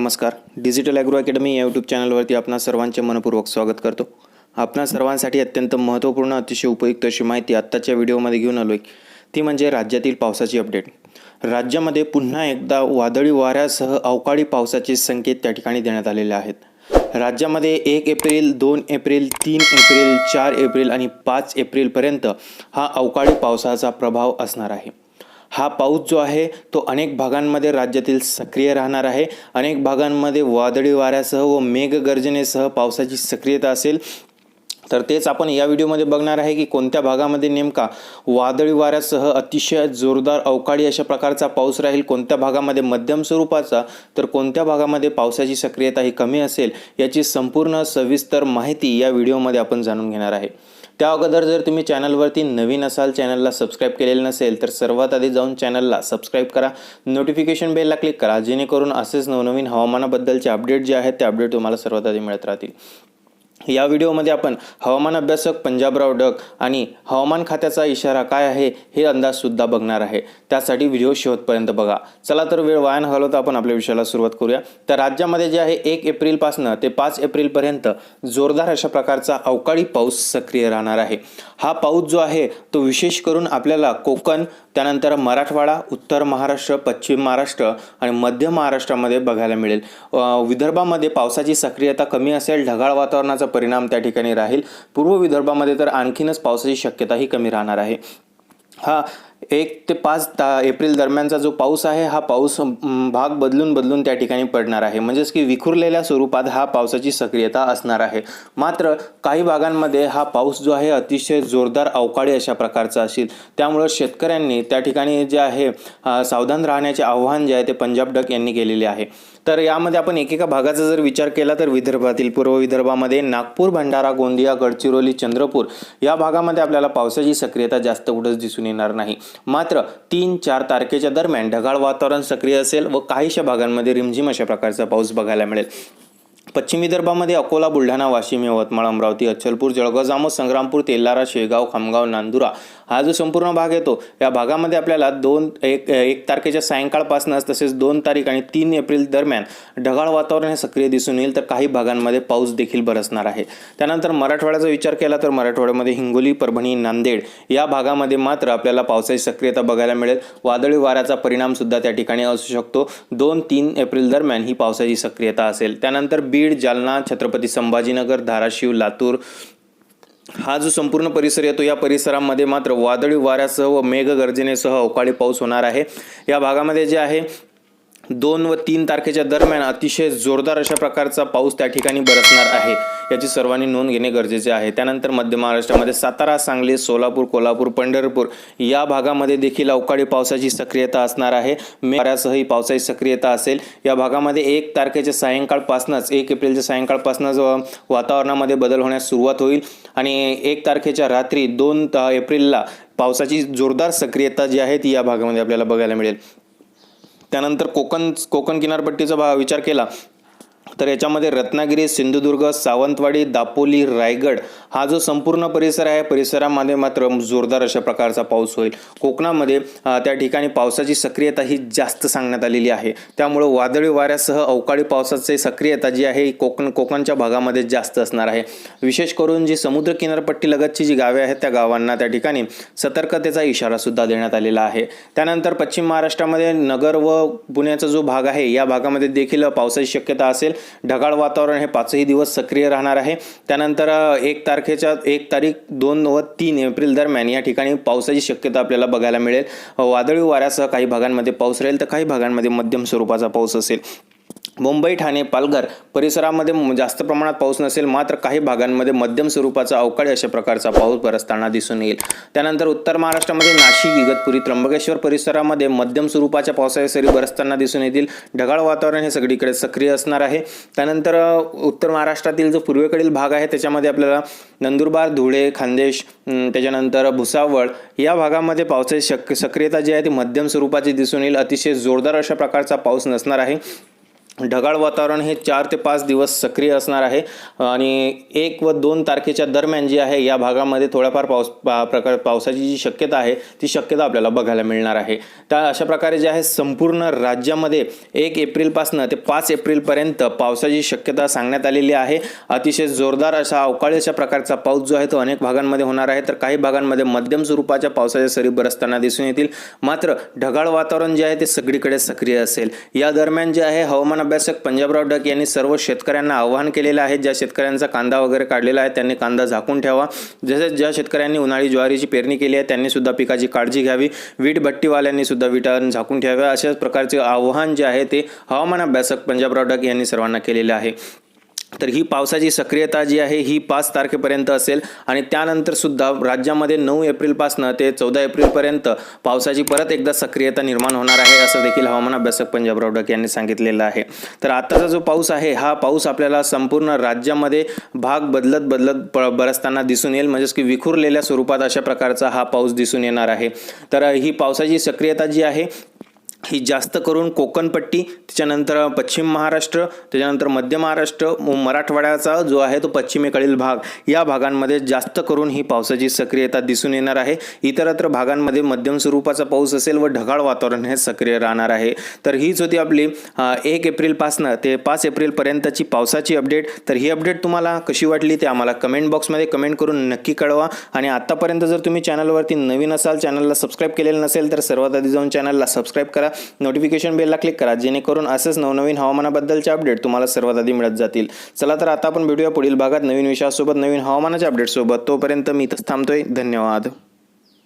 नमस्कार. Digital agro academy या YouTube चॅनलवरती आपणा सर्वांचे मनपूर्वक स्वागत करतो. आपणा सर्वांसाठी अत्यंत महत्त्वपूर्ण अतिशय उपयुक्त अशी माहिती आत्ताच्या व्हिडिओमध्ये घेऊन आलो आहे ती म्हणजे राज्यातील पावसाची अपडेट राज्यामध्ये पुन्हा एकदा वादळी वाऱ्यासह अवकाळी पावसाचे संकेत त्या ठिकाणी देण्यात आलेले आहेत. राज्यामध्ये एक एप्रिल दोन एप्रिल तीन एप्रिल चार एप्रिल आणि पाच एप्रिलपर्यंत हा अवकाळी पावसाचा प्रभाव असणार आहे. हा पाऊस जो आहे तो अनेक भागांमध्ये राज्यातील सक्रिय राहणार आहे. अनेक भागांमध्ये वादळी वाऱ्यासह व मेघगर्जनेसह पावसाची सक्रियता असेल. तर तेच आपण या व्हिडिओमध्ये बघणार आहे की कोणत्या भागामध्ये नेमका वादळी वाऱ्यासह अतिशय जोरदार अवकाळी अशा प्रकारचा पाऊस राहील कोणत्या भागामध्ये मध्यम स्वरूपाचा तर कोणत्या भागामध्ये पावसाची सक्रियता ही कमी असेल याची संपूर्ण सविस्तर माहिती या व्हिडिओमध्ये आपण जाणून घेणार आहे. त्या अगोदर जर तुम्ही चॅनलवरती नवीन असाल चॅनलला सबस्क्राईब केलेलं नसेल तर सर्वात आधी जाऊन चॅनलला सबस्क्राईब करा. नोटिफिकेशन बेलला क्लिक करा जेणेकरून असेच नवनवीन हवामानाबद्दलचे अपडेट जे आहेत ते अपडेट तुम्हाला सर्वात आधी मिळत राहतील. या व्हिडिओमध्ये आपण हवामान अभ्यासक पंजाबराव डक आणि हवामान खात्याचा इशारा काय आहे हे अंदाजसुद्धा बघणार आहे. त्यासाठी व्हिडिओ शेवटपर्यंत बघा. चला तर वेळ वाया न घालवता आपण आपल्या विषयाला सुरुवात करूया. तर राज्यामध्ये जे आहे एक एप्रिलपासनं ते पाच एप्रिलपर्यंत जोरदार अशा प्रकारचा अवकाळी पाऊस सक्रिय राहणार आहे. हा पाऊस जो आहे तो विशेष करून आपल्याला कोकण त्यानंतर मराठवाडा उत्तर महाराष्ट्र पश्चिम महाराष्ट्र आणि मध्य महाराष्ट्रामध्ये बघायला मिळेल. विदर्भामध्ये पावसाची सक्रियता कमी असेल ढगाळ वातावरणाचा परिणाम त्या ठिकाणी राहील. पूर्व विदर्भामध्ये तर आणखीनच पावसाची शक्यताही कमी राहणार आहे. हा एक ते पाच ता एप्रिल दरम्यानचा जो पाऊस आहे हा पाऊस भाग बदलून बदलून त्या ठिकाणी पडणार आहे. म्हणजेच की विखुरलेल्या स्वरूपात हा पावसाची सक्रियता असणार आहे. मात्र काही भागांमध्ये हा पाऊस जो आहे अतिशय जोरदार अवकाळी अशा प्रकारचा असेल. त्यामुळं शेतकऱ्यांनी त्या ठिकाणी जे आहे सावधान राहण्याचे आव्हान जे आहे ते पंजाब डक यांनी केलेले आहे. तर यामध्ये आपण एकेका भागाचा जर विचार केला तर विदर्भातील पूर्व विदर्भामध्ये नागपूर भंडारा गोंदिया गडचिरोली चंद्रपूर या भागामध्ये आपल्याला पावसाची सक्रियता जास्त कुठंच दिसून येणार नाही. मात्र तीन चार तारखेच्या दरम्यान ढगाळ वातावरण सक्रिय असेल व काहीशा भागांमध्ये रिमझिम अशा प्रकारचा पाऊस बघायला मिळेल. पश्चिम विदर्भामध्ये अकोला बुलढाणा वाशिम यवतमाळ अमरावती अचलपूर जळगाव जामोद संग्रामपूर तेलारा शेगाव खामगाव नांदुरा हा जो संपूर्ण भाग येतो या भागामध्ये आपल्याला दोन एक एक तारखेच्या सायंकाळपासूनच तसेच दोन तारीख आणि तीन एप्रिल दरम्यान ढगाळ वातावरण हे सक्रिय दिसून येईल तर काही भागांमध्ये पाऊस देखील बरसणार आहे. त्यानंतर मराठवाड्याचा विचार केला तर मराठवाड्यामध्ये हिंगोली परभणी नांदेड या भागामध्ये मात्र आपल्याला पावसाची सक्रियता बघायला मिळेल. वादळी वाऱ्याचा परिणामसुद्धा त्या ठिकाणी असू शकतो. दोन तीन एप्रिल दरम्यान ही पावसाची सक्रियता असेल. त्यानंतर बीड जालना छत्रपती संभाजीनगर धाराशिव लातूर. हा जो संपूर्ण परिसर येतो या परिसरामध्ये मात्र वादळी वाऱ्यासह व मेघगर्जनेसह अवकाळी पाऊस होणार आहे. या भागामध्ये जे आहे दोन व तीन तारखेच्या दरम्यान अतिशय जोरदार अशा प्रकारचा पाऊस त्या ठिकाणी बरसणार आहे. याची सर्वांनी नोंद घेणे गरजेचे आहे. त्यानंतर मध्य महाराष्ट्रामध्ये सातारा सांगली सोलापूर कोल्हापूर पंढरपूर या भागामध्ये देखील अवकाळी पावसाची सक्रियता असणार आहे. वाऱ्यासह ही पावसाची सक्रियता असेल. या भागामध्ये एक तारखेच्या सायंकाळपासूनच एक एप्रिलच्या सायंकाळपासूनच वातावरणामध्ये बदल होण्यास सुरुवात होईल. आणि एक तारखेच्या रात्री दोन एप्रिलला पावसाची जोरदार सक्रियता जी आहे ती या भागामध्ये आपल्याला बघायला मिळेल. त्यानंतर कोकण कोकण किनारपट्टीचा भा विचार केला. तर याच्यामध्ये रत्नागिरी सिंधुदुर्ग सावंतवाडी दापोली रायगड हा जो संपूर्ण परिसर आहे परिसरामध्ये मात्र जोरदार अशा प्रकारचा पाऊस होईल. कोकणामध्ये त्या ठिकाणी पावसाची सक्रियता ही जास्त सांगण्यात आलेली आहे. त्यामुळं वादळी वाऱ्यासह अवकाळी पावसाची सक्रियता जी आहे कोकण कोकणच्या भागामध्ये जास्त असणार आहे. विशेष करून जी समुद्र किनारपट्टीलगतची जी गावे आहेत त्या गावांना त्या ठिकाणी सतर्कतेचा इशारासुद्धा देण्यात आलेला आहे. त्यानंतर पश्चिम महाराष्ट्रामध्ये नगर व पुण्याचा जो भाग आहे या भागामध्ये देखील पावसाची शक्यता असेल. ढगाळ वातावरण हे पाचही दिवस सक्रिय राहणार आहे. त्यानंतर एक तारखेच्या एक तारीख दोन व तीन एप्रिल दरम्यान या ठिकाणी पावसाची शक्यता आपल्याला बघायला मिळेल. वादळी वाऱ्यासह काही भागांमध्ये पाऊस राहील तर काही भागांमध्ये मध्यम स्वरूपाचा पाऊस असेल. मुंबई ठाणे पालघर परिसरामध्ये जास्त प्रमाणात पाऊस नसेल मात्र काही भागांमध्ये मध्यम स्वरूपाचा अवकाळी अशा प्रकारचा पाऊस बरसताना दिसून येईल. त्यानंतर उत्तर महाराष्ट्रामध्ये नाशिक इगतपुरी त्र्यंबकेश्वर परिसरामध्ये मध्यम स्वरूपाच्या पावसाच्या सरी बरसताना दिसून येतील. ढगाळ वातावरण हे सगळीकडे सक्रिय असणार आहे. त्यानंतर उत्तर महाराष्ट्रातील जो पूर्वेकडील भाग आहे त्याच्यामध्ये आपल्याला नंदुरबार धुळे खान्देश त्याच्यानंतर भुसावळ या भागामध्ये पावसाची शक सक्रियता जी आहे ती मध्यम स्वरूपाची दिसून येईल. अतिशय जोरदार अशा प्रकारचा पाऊस नसणार आहे. ढगाळ वातावरण हे चार ते पाच दिवस सक्रिय असणार आहे. आणि एक व दोन तारखेच्या दरम्यान जी आहे या भागामध्ये थोड्याफार पाऊस पा प्रकार पावसाची जी शक्यता आहे ती शक्यता आपल्याला बघायला मिळणार आहे. त्या अशा प्रकारे जे आहे संपूर्ण राज्यामध्ये एक एप्रिलपासनं ते पाच एप्रिलपर्यंत पावसाची शक्यता सांगण्यात आलेली आहे. अतिशय जोरदार अशा अवकाळी अशा प्रकारचा पाऊस जो आहे तो अनेक भागांमध्ये होणार आहे. तर काही भागांमध्ये मध्यम स्वरूपाच्या पावसाच्या सरी बरसताना दिसून येतील. मात्र ढगाळ वातावरण जे आहे ते सगळीकडे सक्रिय असेल. या दरम्यान जे आहे हवामान अभ्यासक पंजाबराव डक यांनी सर्व शेतकऱ्यांना आवाहन केलेलं आहे. ज्या शेतकऱ्यांचा कांदा वगैरे काढलेला आहे त्यांनी कांदा झाकून ठेवा. जसेच ज्या शेतकऱ्यांनी उन्हाळी ज्वारीची पेरणी केली आहे त्यांनी सुद्धा पिकाची काळजी घ्यावी. वीट भट्टीवाल्यांनी सुद्धा विटा झाकून ठेवाव्या. अशाच प्रकारचे आव्हान जे आहे ते हवामान अभ्यासक पंजाबराव डक यांनी सर्वांना केलेले आहे. तर ही पावसाची सक्रियता जी आहे ही पाच तारखेपर्यंत असेल. आणि त्यानंतर सुद्धा राज्यामध्ये नऊ एप्रिलपासनं ते चौदा एप्रिलपर्यंत पावसाची परत एकदा सक्रियता निर्माण होणार आहे असं देखील हवामान अभ्यासक पंजाबराव डक यांनी सांगितलेलं आहे. तर आत्ताचा जो पाऊस आहे हा पाऊस आपल्याला संपूर्ण राज्यामध्ये भाग बदलत बदलत प बरसताना दिसून येईल. म्हणजेच की विखुरलेल्या स्वरूपात अशा प्रकारचा हा पाऊस दिसून येणार आहे. तर ही पावसाची सक्रियता जी आहे ही जास्त करून कोकणपट्टी त्याच्यानंतर पश्चिम महाराष्ट्र त्याच्यानंतर मध्य महाराष्ट्र मराठवाड्याचा जो आहे तो पश्चिमेकडील भाग या भागांमध्ये जास्त करून ही पावसाची सक्रियता दिसून येणार आहे. इतरत्र भागांमध्ये मध्यम स्वरूपाचा पाऊस असेल व ढगाळ वातावरण हे सक्रिय राहणार आहे. तर हीच होती आपली एक एप्रिलपासनं ते पाच एप्रिलपर्यंतची पावसाची अपडेट. तर ही अपडेट तुम्हाला कशी वाटली ते आम्हाला कमेंट बॉक्समध्ये कमेंट करून नक्की कळवा. आणि आत्तापर्यंत जर तुम्ही चॅनलवरती नवीन असाल चॅनलला सबस्क्राईब केलेलं नसेल तर सर्वात आधी जाऊन चॅनलला सबस्क्राईब करा. नोटिफिकेशन बेलला क्लिक करा जेणेकरून असेच नवनवीन हवामानाबद्दलचे अपडेट तुम्हाला सर्वात आधी मिळत जातील. चला तर आता आपण भेटूया पुढील भागात नवीन विषयासोबत नवीन हवामानाच्या अपडेटसोबत तोपर्यंत मी इथंच थांबतोय. धन्यवाद.